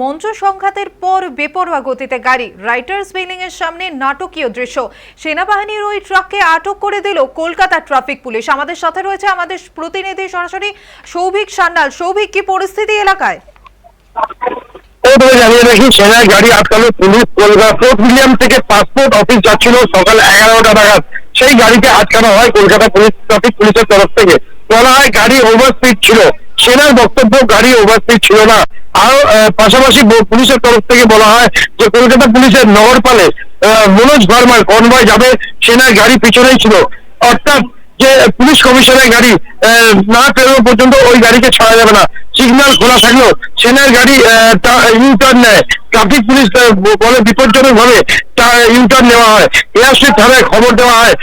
মঞ্চ সংঘাতের পর বেপরোয়া গতিতে গাড়ি। রাইটার্স বিল্ডিং এর সামনে নাটকীয় দৃশ্য। সেনাবাহিনীর ওই ট্রাককে আটক করে দিল কলকাতা ট্রাফিক পুলিশ। আমাদের সাথে রয়েছে আমাদের প্রতিনিধি সরাসরি সৌভিক সান্যাল। সৌভিক, কি পরিস্থিতি এলাকায়? জানিয়ে সেনার গাড়ি আটকালো পুলিশ। কলকাতা ফোর্ট থেকে পাসপোর্ট অফিস যাচ্ছিল সকাল এগারোটা নাগাদ। সেই গাড়িকে আটকানো হয় কলকাতা পুলিশ, ট্রাফিক পুলিশের তরফ থেকে। বলা হয় গাড়ি ওভার স্পিড ছিল। সেনার বক্তব্য গাড়ি ওভারস্পিড ছিল না। আর পাশাপাশি পুলিশের তরফ থেকে বলা হয় যে কলকাতা পুলিশের নগরপালে মনোজ ভার্মার কনভয় যাবে, সেনার গাড়ি পিছনেই ছিল। অর্থাৎ যে পুলিশ কমিশনের গাড়ি না পেরোনো পর্যন্ত ওই গাড়িকে ছাড়া যাবে না। সিগন্যাল খোলা থাকলেও সেনার গাড়ি ইউটার্ন নেয়। ট্রাফিক পুলিশ বলে বিপজ্জনক ভাবে ইউটার্ন নেওয়া হয়। এয়ার স্ট্রিট থানায় খবর দেওয়া হয়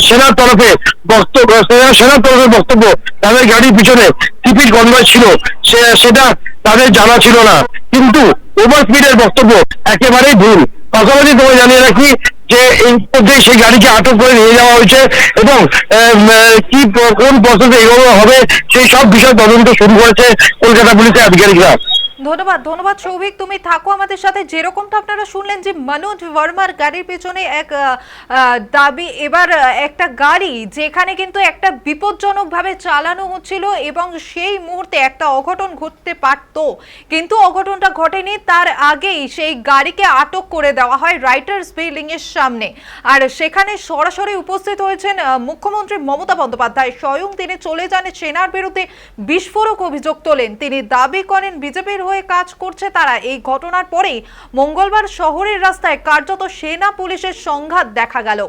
সেনার তরফে বক্তব্য সেনা- সেনার তরফে বক্তব্য, তাদের গাড়ির পিছনে টিপির গন্ডয় ছিল। সেটা তাদের জানা ছিল না। কিন্তু ওভার স্পিডের বক্তব্য একেবারেই ভুল। পাশাপাশি তোমায় জানিয়ে রাখি যে এই মধ্যে সেই গাড়িকে আটক করে নিয়ে যাওয়া হয়েছে এবং কি কোন প্রসেসে এগোনো হবে সেই সব বিষয় তদন্ত শুরু করেছে কলকাতা পুলিশের আধিকারিকরা। ধন্যবাদ ধন্যবাদ সৌভিক। তুমি থাকো আমাদের সাথে। যেরকমটা আপনারা শুনলেন যে মনোজ ভার্মার গাড়ির পেছনে এক দাবি, এবার একটা গাড়ি যেখানে কিন্তু একটা বিপজ্জনকভাবে চালানো হচ্ছিল এবং সেই মুহূর্তে একটা অঘটন ঘটতে পারত। কিন্তু অঘটনটা ঘটেনি, তার আগেই সেই গাড়িকে আটক করে দেওয়া হয় রাইটার্স বিল্ডিং এর সামনে। আর সেখানে সরাসরি উপস্থিত হয়েছেন মুখ্যমন্ত্রী মমতা বন্দ্যোপাধ্যায়। স্বয়ং তিনি চলে যান সেনার বিরুদ্ধে বিস্ফোরক অভিযোগ তোলেন। তিনি দাবি করেন, বিজেপির হয়ে কাজ করছে তারা। এই ঘটনার পরেই মঙ্গলবার শহরের রাস্তায় কার্যত সেনা পুলিশের সংঘাত দেখা গেল।